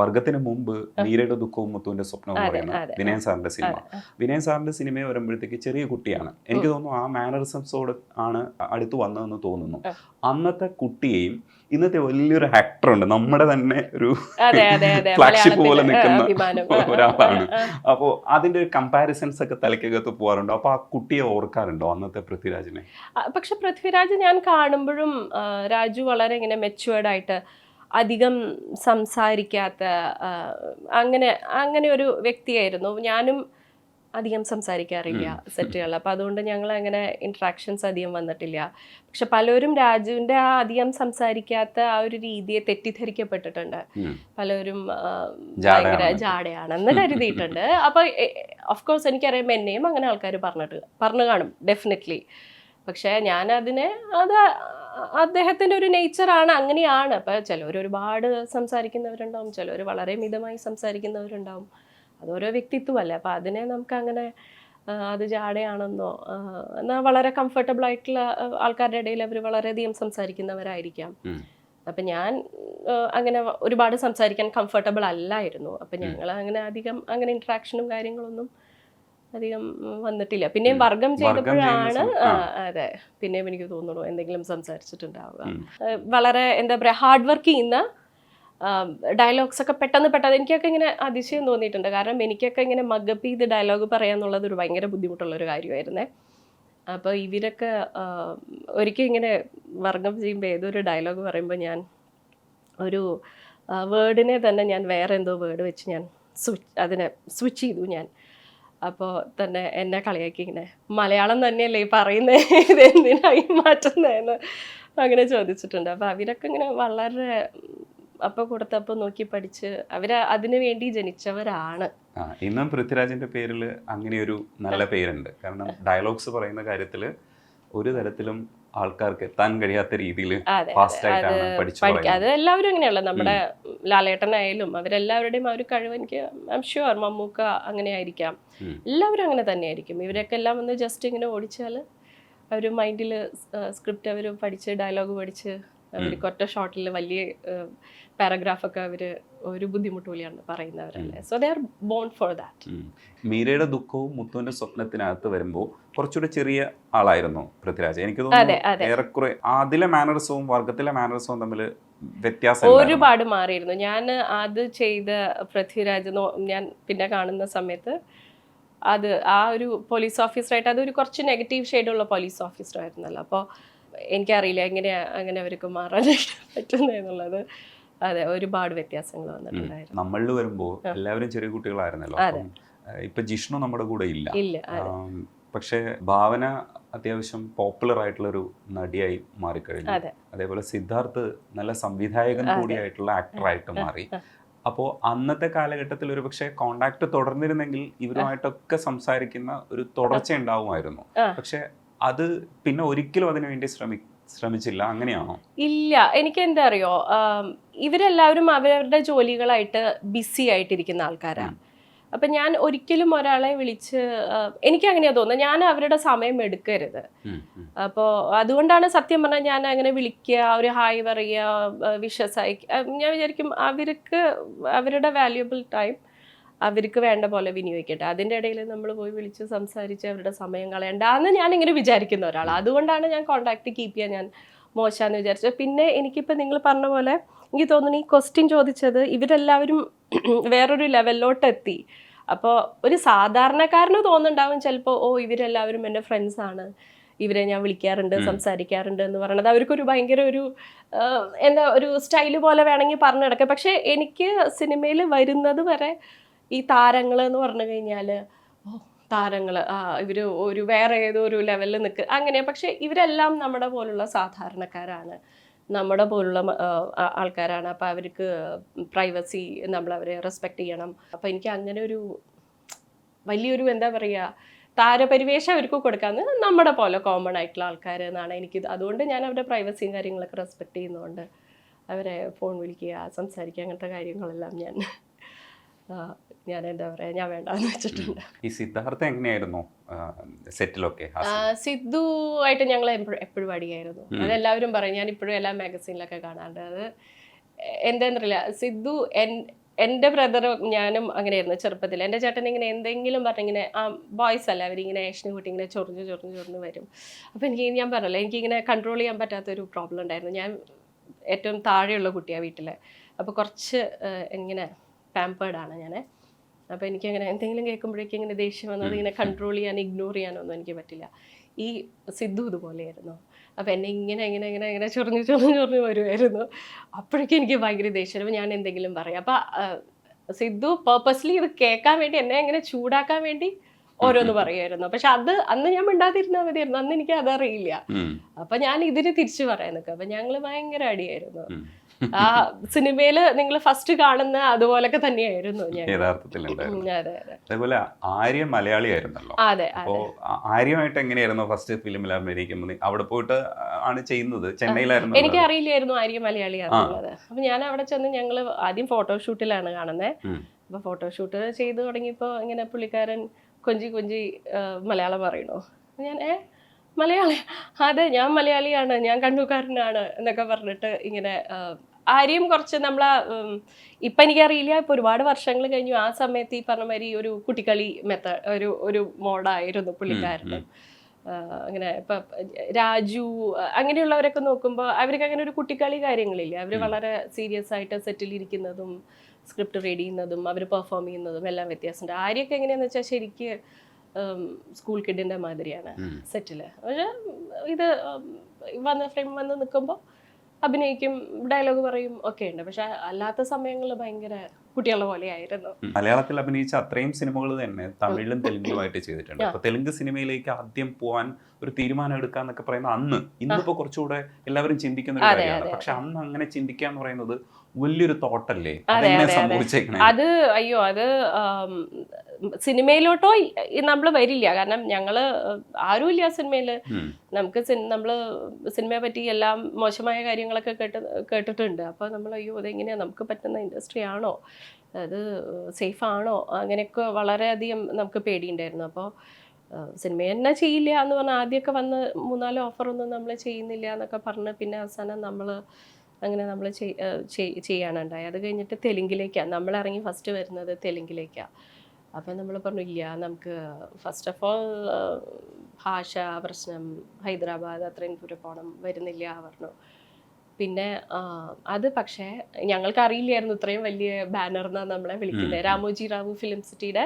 വർഗത്തിന് മുമ്പ് നീരയുടെ ദുഃഖവും മുത്തുവിന്റെ സ്വപ്നവും പറയുന്ന വിനയൻ സാറിന്റെ സിനിമ. അതെ. സാറിന്റെ സാറിന്റെ സിനിമ വരുമ്പോഴത്തേക്ക് ചെറിയ കുട്ടിയാണ്. എനിക്ക് തോന്നുന്നു ആ മാനറിസംസോട് ആണ് അടുത്ത് വന്നതെന്ന് തോന്നുന്നു. അന്നത്തെ കുട്ടിയെയും ഇന്നത്തെ വലിയൊരു ആക്ടറുണ്ട് നമ്മുടെ തന്നെ ഒരു ഫ്ലാഗ്ഷിപ്പ് പോലെ നിൽക്കുന്ന ഒരാളാണ്. അപ്പോൾ അതിന്റെ ഒരു കമ്പാരിസൺസ് ഒക്കെ തലയ്ക്കകത്ത് പോകാറുണ്ടോ അപ്പോൾ ആ കുട്ടിയെ ഓർക്കാറുണ്ടോ അന്നത്തെ പൃഥ്വിരാജിനെ? പക്ഷെ പൃഥ്വിരാജ് ഞാൻ കാണുമ്പോഴും രാജു വളരെ ഇങ്ങനെ മെച്ചുവേർഡ് ആയിട്ട് അധികം സംസാരിക്കാത്ത അങ്ങനെ അങ്ങനെ ഒരു വ്യക്തിയായിരുന്നു. ഞാനും അധികം സംസാരിക്കാറില്ല സെറ്റുകളിൽ. അപ്പോൾ അതുകൊണ്ട് ഞങ്ങൾ അങ്ങനെ ഇൻട്രാക്ഷൻസ് അധികം വന്നിട്ടില്ല. പക്ഷെ പലരും രാജുവിന്റെ ആ അധികം സംസാരിക്കാത്ത ആ ഒരു രീതിയെ തെറ്റിദ്ധരിക്കപ്പെട്ടിട്ടുണ്ട്. പലരും ഭയങ്കര ജാടയാണെന്ന് കരുതിയിട്ടുണ്ട്. അപ്പോൾ ഓഫ് കോഴ്സ് എനിക്കറിയാം എന്നെയും അങ്ങനെ ആൾക്കാർ പറഞ്ഞിട്ട് പറഞ്ഞു കാണും ഡെഫിനറ്റ്ലി പക്ഷേ ഞാൻ അതിനെ അത് അദ്ദേഹത്തിന്റെ ഒരു നേച്ചറാണ് അങ്ങനെയാണ്. അപ്പം ചിലർ ഒരുപാട് സംസാരിക്കുന്നവരുണ്ടാവും ചിലർ വളരെ മിതമായി സംസാരിക്കുന്നവരുണ്ടാവും. അതോരോ വ്യക്തിത്വമല്ലേ. അപ്പം അതിനെ നമുക്ക് അങ്ങനെ അത് ജാടയാണെന്നോ എന്നാൽ വളരെ കംഫർട്ടബിൾ ആയിട്ടുള്ള ആൾക്കാരുടെ ഇടയിൽ അവർ വളരെയധികം സംസാരിക്കുന്നവരായിരിക്കാം. അപ്പം ഞാൻ അങ്ങനെ ഒരുപാട് സംസാരിക്കാൻ കംഫർട്ടബിൾ അല്ലായിരുന്നു. അപ്പം ഞങ്ങൾ അങ്ങനെ അധികം അങ്ങനെ ഇൻട്രാക്ഷനും കാര്യങ്ങളൊന്നും അധികം വന്നിട്ടില്ല. പിന്നെയും വർഗം ചെയ്തപ്പോഴാണ്. അതെ. പിന്നെയും എനിക്ക് തോന്നുന്നു എന്തെങ്കിലും സംസാരിച്ചിട്ടുണ്ടാവുക. വളരെ എന്താ പറയുക ഹാർഡ് വർക്ക് ചെയ്യുന്ന ഡയലോഗ്സ് ഒക്കെ പെട്ടെന്ന് പെട്ടെന്ന് എനിക്കൊക്കെ ഇങ്ങനെ അതിശയം തോന്നിയിട്ടുണ്ട്. കാരണം എനിക്കൊക്കെ ഇങ്ങനെ മഗപ്പ് ചെയ്ത് ഡയലോഗ് പറയാന്നുള്ളത് ഒരു ഭയങ്കര ബുദ്ധിമുട്ടുള്ള ഒരു കാര്യമായിരുന്നേ. അപ്പോൾ ഇവരൊക്കെ ഒരിക്കലും ഇങ്ങനെ വർഗം ചെയ്യുമ്പോൾ ഏതൊരു ഡയലോഗ് പറയുമ്പോൾ ഞാൻ ഒരു വേർഡിനെ തന്നെ ഞാൻ വേറെ എന്തോ വേർഡ് വെച്ച് ഞാൻ സ്വിച്ച് അതിനെ സ്വിച്ച് ചെയ്തു ഞാൻ. അപ്പോൾ തന്നെ എന്നെ കളിയാക്കി ഇങ്ങനെ മലയാളം തന്നെയല്ലേ ഈ പറയുന്നത് ഇതെന്തിനായി മാറ്റുന്നതെന്ന് അങ്ങനെ ചോദിച്ചിട്ടുണ്ട്. അപ്പോൾ അവരൊക്കെ ഇങ്ങനെ വളരെ അപ്പോൾ കൊടുത്തപ്പോൾ നോക്കി പഠിച്ച് അവർ അതിനു വേണ്ടി ജനിച്ചവരാണ്. ഇന്നും പൃഥ്വിരാജിന്റെ പേരിൽ അങ്ങനെ ഒരു നല്ല പേരുണ്ട്. കാരണം ഡയലോഗ്സ് പറയുന്ന കാര്യത്തിൽ ഒരു തരത്തിലും ആൾക്കാർക്ക് എത്താൻ കഴിയാത്ത രീതിയിൽ അതെ എല്ലാവരും അങ്ങനെയുള്ള നമ്മുടെ ലാലേട്ടനായാലും അവരെല്ലാവരുടെയും ആ ഒരു കഴിവ് എനിക്ക് ഐ ഷുവർ മമ്മൂക്ക അങ്ങനെ ആയിരിക്കാം. എല്ലാവരും അങ്ങനെ തന്നെയായിരിക്കും. ഇവരൊക്കെ എല്ലാം ഒന്ന് ജസ്റ്റ് ഇങ്ങനെ ഓടിച്ചാൽ അവർ മൈൻഡിൽ സ്ക്രിപ്റ്റ് അവർ പഠിച്ച് ഡയലോഗ് പഠിച്ച് അവർക്ക് ഒറ്റ ഷോട്ടിൽ വലിയ പാരഗ്രാഫൊക്കെ അവർ ഒരു ബുദ്ധിമുട്ട് വിളിയാണ് പറയുന്നവരല്ലേ? So they are born for that. മീരയുടെ ദുഃഖവും മുത്തുവിന്റെ സ്വപ്നത്തിനകത്ത് വരുമ്പോൾ കുറച്ചുകൂടെ ചെറിയ ആളായിരുന്നു പൃഥ്വിരാജ്. എനിക്ക് തോന്നുന്നു. ഏറെക്കുറെ അതിലെ മാനറിസവും വർഗത്തിലെ മാനറിസവും തമ്മിൽ വ്യത്യാസം. ഒരുപാട് മാറിയിരുന്നു. ഞാൻ അത് ചെയ്ത പൃഥ്വിരാജ് ഞാൻ പിന്നെ കാണുന്ന സമയത്ത് അത് ആ ഒരു പോലീസ് ഓഫീസറായിട്ട് അതൊരു കുറച്ച് നെഗറ്റീവ് ഷെയ്ഡുള്ള പോലീസ് ഓഫീസറായിരുന്നല്ലോ അപ്പോൾ എനിക്കറിയില്ല എങ്ങനെയാ അങ്ങനെ അവർക്ക് മാറാൻ പറ്റുന്നതെന്നുള്ളത് അതെ ഒരുപാട് വ്യത്യാസങ്ങൾ വന്നിട്ടുണ്ടായിരുന്നു. നമ്മളിൽ വരുമ്പോൾ എല്ലാവരും ചെറിയ കുട്ടികളായിരുന്നല്ലോ. ഇപ്പൊ ജിഷ്ണു നമ്മുടെ കൂടെ ഇല്ല. ഇല്ല പക്ഷെ ഭാവന അത്യാവശ്യം പോപ്പുലർ ആയിട്ടുള്ള ഒരു നടിയായി മാറിക്കഴിഞ്ഞു. അതെ. അതേപോലെ സിദ്ധാർത്ഥ് നല്ല സംവിധായകൻ. കൂടിയായിട്ടുള്ള ആക്ടറായിട്ട് മാറി. അപ്പോൾ അന്നത്തെ കാലഘട്ടത്തിൽ ഒരു പക്ഷേ കോണ്ടാക്ട് തുടർന്നിരുന്നെങ്കിൽ ഇവരുമായിട്ടൊക്കെ സംസാരിക്കുന്ന ഒരു തുടർച്ച ഉണ്ടാവുമായിരുന്നു. പക്ഷെ അത് പിന്നെ ഒരിക്കലും അതിനു വേണ്ടി ശ്രമി ശ്രമിച്ചില്ല. അങ്ങനെയാണോ? ഇല്ല. എനിക്ക് എന്താ അറിയോ ഇവരെല്ലാവരും അവരവരുടെ ജോലികളായിട്ട് ബിസി ആയിട്ടിരിക്കുന്ന ആൾക്കാരാണ് അപ്പം ഞാൻ ഒരിക്കലും ഒരാളെ വിളിച്ച് എനിക്ക് അങ്ങനെയാ തോന്നുന്നത്. ഞാൻ അവരുടെ സമയം എടുക്കരുത്. അപ്പോൾ അതുകൊണ്ടാണ് സത്യം പറഞ്ഞാൽ ഞാൻ അങ്ങനെ വിളിക്കുക ഒരു ഹായ് പറയുക വിഷസ് അയക്കുക ഞാൻ വിചാരിക്കും അവർക്ക് അവരുടെ വാല്യുബിൾ ടൈം അവർക്ക് വേണ്ട പോലെ വിനിയോഗിക്കട്ടെ. അതിന്റെ ഇടയിൽ നമ്മൾ പോയി വിളിച്ച് സംസാരിച്ച് അവരുടെ സമയം കളയണ്ട എന്ന് ഞാൻ ഇങ്ങനെ വിചാരിക്കുന്ന ഒരാൾ അതുകൊണ്ടാണ് ഞാൻ കോണ്ടാക്ട് കീപ്പ് ചെയ്യാൻ ഞാൻ മോശമാണെന്ന് വിചാരിച്ചത്. പിന്നെ എനിക്കിപ്പോൾ നിങ്ങൾ പറഞ്ഞ പോലെ എനിക്ക് തോന്നുന്നു ഈ ക്വസ്റ്റ്യൻ ചോദിച്ചത് ഇവരെല്ലാവരും വേറൊരു ലെവലിലോട്ട് എത്തി. അപ്പോൾ ഒരു സാധാരണക്കാരന് തോന്നുന്നുണ്ടാവും ചിലപ്പോൾ ഓ ഇവരെല്ലാവരും എന്റെ ഫ്രണ്ട്സാണ് ഇവരെ ഞാൻ വിളിക്കാറുണ്ട് സംസാരിക്കാറുണ്ട് എന്ന് പറയുന്നത് അവർക്കൊരു ഭയങ്കര ഒരു എന്താ ഒരു സ്റ്റൈൽ പോലെ വേണമെങ്കിൽ പറഞ്ഞു നടക്കാം. പക്ഷേ എനിക്ക് സിനിമയിൽ വരുന്നത് വരെ ഈ താരങ്ങൾ എന്ന് പറഞ്ഞു കഴിഞ്ഞാൽ ഓ താരങ്ങൾ ഇവർ ഒരു വേറെ ഏതോ ഒരു ലെവലിൽ നിൽക്കുക അങ്ങനെ. പക്ഷേ ഇവരെല്ലാം നമ്മുടെ പോലുള്ള സാധാരണക്കാരാണ്. നമ്മുടെ പോലുള്ള ആൾക്കാരാണ്. അപ്പോൾ അവർക്ക് പ്രൈവസി നമ്മൾ അവരെ റെസ്പെക്റ്റ് ചെയ്യണം. അപ്പോൾ എനിക്ക് അങ്ങനെ ഒരു വലിയൊരു എന്താ പറയുക താരപരിവേഷം അവർക്ക് കൊടുക്കാന്ന് നമ്മുടെ പോലെ കോമൺ ആയിട്ടുള്ള ആൾക്കാർ എന്നാണ് എനിക്ക് അതുകൊണ്ട് ഞാൻ അവരുടെ പ്രൈവസിയും കാര്യങ്ങളൊക്കെ റെസ്പെക്റ്റ് ചെയ്യുന്നതുകൊണ്ട് അവരെ ഫോൺ വിളിക്കുക സംസാരിക്കുക അങ്ങനത്തെ കാര്യങ്ങളെല്ലാം ഞാൻ ഞാൻ എന്താ പറയുക ഞാൻ വേണ്ടാന്ന് വെച്ചിട്ടുണ്ട്. ഈ സിദ്ധാർത്ഥ എങ്ങനെയായിരുന്നു സെറ്റിലൊക്കെ സിദ്ധു ആയിട്ട് ഞങ്ങൾ എപ്പോഴും അടിയായിരുന്നു. അതെല്ലാവരും പറയും ഞാൻ ഇപ്പോഴും എല്ലാ മാഗസീനിലൊക്കെ കാണാറുണ്ട്. അത് എന്താന്നറിയില്ല സിദ്ധു എൻ എന്റെ ബ്രദറും ഞാനും അങ്ങനെയായിരുന്നു ചെറുപ്പത്തിൽ. എന്റെ ചേട്ടൻ ഇങ്ങനെ എന്തെങ്കിലും പറഞ്ഞിങ്ങനെ ആ ബോയ്സ് അല്ല അവരിങ്ങനെ ഏഷ്യൻ കൂട്ടി ഇങ്ങനെ ചൊറിഞ്ഞ് ചൊറിഞ്ഞ് ചൊറിഞ്ഞ് വരും. അപ്പോൾ എനിക്ക് ഞാൻ പറഞ്ഞല്ലോ എനിക്കിങ്ങനെ കൺട്രോൾ ചെയ്യാൻ പറ്റാത്തൊരു പ്രോബ്ലം ഉണ്ടായിരുന്നു. ഞാൻ ഏറ്റവും താഴെയുള്ള കുട്ടിയാണ് വീട്ടിൽ അപ്പോൾ കുറച്ച് ഇങ്ങനെ പാമ്പേർഡാണ് ഞാൻ അപ്പോൾ എനിക്കങ്ങനെ എന്തെങ്കിലും കേൾക്കുമ്പോഴേക്കും ഇങ്ങനെ ദേഷ്യം വന്നത് ഇങ്ങനെ കൺട്രോൾ ചെയ്യാൻ ഇഗ്നോർ ചെയ്യാനൊന്നും എനിക്ക് പറ്റില്ല. ഈ സിദ്ധു ഇതുപോലെയായിരുന്നു. അപ്പോൾ എന്നെ ഇങ്ങനെ ഇങ്ങനെ ഇങ്ങനെ ഇങ്ങനെ ചൊറിഞ്ഞ് ചൊറിഞ്ഞ് ചൊറിഞ്ഞ് വരുമായിരുന്നു അപ്പോഴേക്കും എനിക്ക് ഭയങ്കര ദേഷ്യം ഞാൻ എന്തെങ്കിലും പറയും. അപ്പോൾ സിദ്ധു പേർപ്പസ്ലി ഇത് കേൾക്കാൻ വേണ്ടി എന്നെ ഇങ്ങനെ ചൂടാക്കാൻ വേണ്ടി ഓരോന്ന് പറയുമായിരുന്നു. പക്ഷെ അത് അന്ന് ഞാൻ മിണ്ടാതിരുന്നാൽ മതിയായിരുന്നു. അന്ന് എനിക്ക് അതറിയില്ല അപ്പൊ ഞാൻ ഇതിന് തിരിച്ചു പറയാൻ നിൽക്കുക അപ്പൊ ഞങ്ങൾ ഭയങ്കര അടിയായിരുന്നു. ആ സിനിമയിൽ നിങ്ങൾ ഫസ്റ്റ് കാണുന്ന അതുപോലൊക്കെ തന്നെയായിരുന്നു ഞാൻ യഥാർത്ഥത്തിൽ അതെ അതെ. അതേപോലെ ആര്യ മലയാളിയായിരുന്നല്ലോ. അതെ അപ്പോ ആര്യമായിട്ട് എങ്ങനെയായിരുന്നു ഫസ്റ്റ് ഫിലിമിൽ അഭിനയിക്കുമ്പോൾ നി- അവിടെ പോയിട്ട് ആണ് ചെയ്യുന്നത്? ചെന്നൈയിലായിരുന്നു എനിക്ക് അറിയില്ലായിരുന്നു ആര്യ മലയാളി മലയാളിയാണെന്നുള്ളത് അപ്പൊ ഞാൻ അവിടെ ചെന്ന് ഞങ്ങൾ ആദ്യം ഫോട്ടോഷൂട്ടിലാണ് കാണുന്നത്. അപ്പൊ ഫോട്ടോഷൂട്ട് ചെയ്ത് തുടങ്ങിയപ്പോ ഇങ്ങനെ പുള്ളിക്കാരൻ കൊഞ്ചി കൊഞ്ചി മലയാളം പറയണോ ഞാൻ ഏ മലയാളി? അതെ ഞാൻ മലയാളിയാണ് ഞാൻ കണ്ണൂക്കാരനാണ് എന്നൊക്കെ പറഞ്ഞിട്ട് ഇങ്ങനെ ആരെയും കുറച്ച് നമ്മളെ ഇപ്പം എനിക്കറിയില്ല ഇപ്പൊ ഒരുപാട് വർഷങ്ങൾ കഴിഞ്ഞു. ആ സമയത്ത് ഈ പറഞ്ഞ മാതിരി ഒരു കുട്ടിക്കളി മെത്ത ഒരു ഒരു മോഡായിരുന്നു പുള്ളിക്കാരന്. അങ്ങനെ ഇപ്പൊ രാജു അങ്ങനെയുള്ളവരൊക്കെ നോക്കുമ്പോൾ അവർക്ക് അങ്ങനെ ഒരു കുട്ടിക്കളി കാര്യങ്ങളില്ല. അവർ വളരെ സീരിയസ് ആയിട്ട് സെറ്റിലിരിക്കുന്നതും സ്ക്രിപ്റ്റ് റീഡ് ചെയ്യുന്നതും അവർ പെർഫോം ചെയ്യുന്നതും എല്ലാം വ്യത്യാസമുണ്ട്. ആര്യൊക്കെ എങ്ങനെയാന്ന് വെച്ചാൽ ശരിക്ക് സ്കൂൾ കിഡിന്റെ മാതിരിയാണ്. സെറ്റിൽ പക്ഷേ ഇത് വന്ന ഫ്രെയിം വന്ന് നിൽക്കുമ്പോൾ അഭിനയിക്കും ഡയലോഗ് പറയും ഒക്കെ ഉണ്ട്. പക്ഷെ അല്ലാത്ത സമയങ്ങളിൽ ഭയങ്കര കുട്ടികളെ പോലെയായിരുന്നു മലയാളത്തിൽ അഭിനയിച്ച അത്രയും സിനിമകൾ തന്നെ തമിഴിലും തെലുങ്കിലുമായിട്ട് ചെയ്തിട്ടുണ്ട്. അപ്പൊ തെലുങ്ക് സിനിമയിലേക്ക് ആദ്യം പോവാൻ ഒരു തീരുമാനം എടുക്കുക എന്നൊക്കെ പറയുന്ന അന്ന് ഇന്നിപ്പോ കുറച്ചുകൂടെ എല്ലാവരും ചിന്തിക്കുന്ന ഒരു കാര്യമാണ്. പക്ഷെ അന്ന് അങ്ങനെ ചിന്തിക്കുക എന്ന് പറയുന്നത് വലിയൊരു തോട്ടല്ലേ? അതെ, അയ്യോ അത് സിനിമയിലോട്ടോ നമ്മൾ വരില്ല. കാരണം ഞങ്ങൾ ആരുമില്ല സിനിമയിൽ. നമുക്ക് നമ്മൾ സിനിമയെ പറ്റി എല്ലാം മോശമായ കാര്യങ്ങളൊക്കെ കേട്ട് കേട്ടിട്ടുണ്ട്. അപ്പൊ നമ്മൾ അയ്യോ അതെങ്ങനെയാ? നമുക്ക് പറ്റുന്ന ഇൻഡസ്ട്രി ആണോ? അത് സേഫ് ആണോ? അങ്ങനെയൊക്കെ വളരെയധികം നമുക്ക് പേടിയുണ്ടായിരുന്നു. അപ്പോൾ സിനിമ തന്നെ ചെയ്യില്ല എന്ന് പറഞ്ഞാൽ ആദ്യമൊക്കെ വന്ന് മൂന്നാൽ ഓഫറൊന്നും നമ്മൾ ചെയ്യുന്നില്ല എന്നൊക്കെ പറഞ്ഞ് പിന്നെ അവസാനം നമ്മൾ അങ്ങനെ നമ്മൾ ചെയ്യാനുണ്ടായി അത് കഴിഞ്ഞിട്ട് തെലുങ്കിലേക്കാണ് നമ്മൾ ഇറങ്ങി ഫസ്റ്റ് വരുന്നത് തെലുങ്കിലേക്കാണ് അപ്പം നമ്മൾ പറഞ്ഞു ഇല്ല നമുക്ക് ഫസ്റ്റ് ഓഫ് ഓൾ ഭാഷ പ്രശ്നം ഹൈദരാബാദ് അത്രയും ദൂരെ പോകണം വരുന്നില്ല പറഞ്ഞു. പിന്നെ അത് പക്ഷേ ഞങ്ങൾക്ക് അറിയില്ലായിരുന്നു ഇത്രയും വലിയ ബാനർ എന്നാണ് നമ്മളെ വിളിക്കുന്നത് രാമോജി റാവു ഫിലിം സിറ്റിയുടെ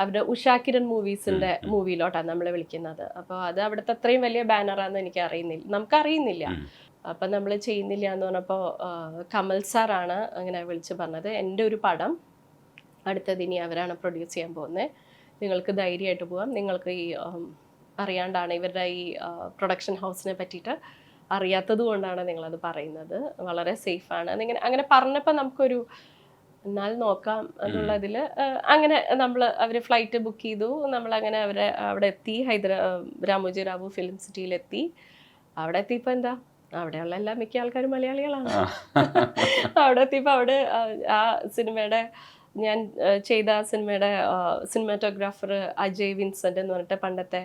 അവരുടെ ഉഷാക്കിരൺ മൂവീസിന്റെ മൂവീസിന്റെ. മൂവിയിലോട്ടാണ് നമ്മളെ വിളിക്കുന്നത്. അപ്പോൾ അത് അവിടുത്തെ അത്രയും വലിയ ബാനറാണെന്ന് എനിക്ക് അറിയുന്നില്ല നമുക്കറിയുന്നില്ല. അപ്പം നമ്മൾ ചെയ്യുന്നില്ല എന്ന് പറഞ്ഞപ്പോൾ കമൽ സാറാണ് അങ്ങനെ വിളിച്ച് പറഞ്ഞത്. എന്റെ ഒരു പടം അടുത്തത് ഇനി അവരാണ് പ്രൊഡ്യൂസ് ചെയ്യാൻ പോകുന്നത് നിങ്ങൾക്ക് ധൈര്യമായിട്ട് പോകാം നിങ്ങൾക്ക് ഈ അറിയാണ്ടാണ് ഇവരുടെ ഈ പ്രൊഡക്ഷൻ ഹൗസിനെ പറ്റിയിട്ട് അറിയാത്തത് കൊണ്ടാണ് നിങ്ങളത് പറയുന്നത്. വളരെ സേഫാണ് എന്നിങ്ങനെ അങ്ങനെ പറഞ്ഞപ്പോൾ നമുക്കൊരു എന്നാൽ നോക്കാം എന്നുള്ളതിൽ അങ്ങനെ നമ്മൾ അവർ ഫ്ലൈറ്റ് ബുക്ക് ചെയ്തു. നമ്മളങ്ങനെ അവരെ അവിടെ എത്തി. ഹൈദരാ രാമോജി റാവു ഫിലിം സിറ്റിയിലെത്തി അവിടെ എത്തിയപ്പോൾ എന്താ? അവിടെയുള്ള എല്ലാ മിക്ക ആൾക്കാരും മലയാളികളാണ്. അവിടെ എത്തിയപ്പോൾ അവിടെ ആ, സിനിമയുടെ ഞാൻ ചെയ്ത ആ സിനിമയുടെ സിനിമാറ്റോഗ്രാഫർ അജയ് വിൻസെന്റ് എന്ന് പറഞ്ഞിട്ട് പണ്ടത്തെ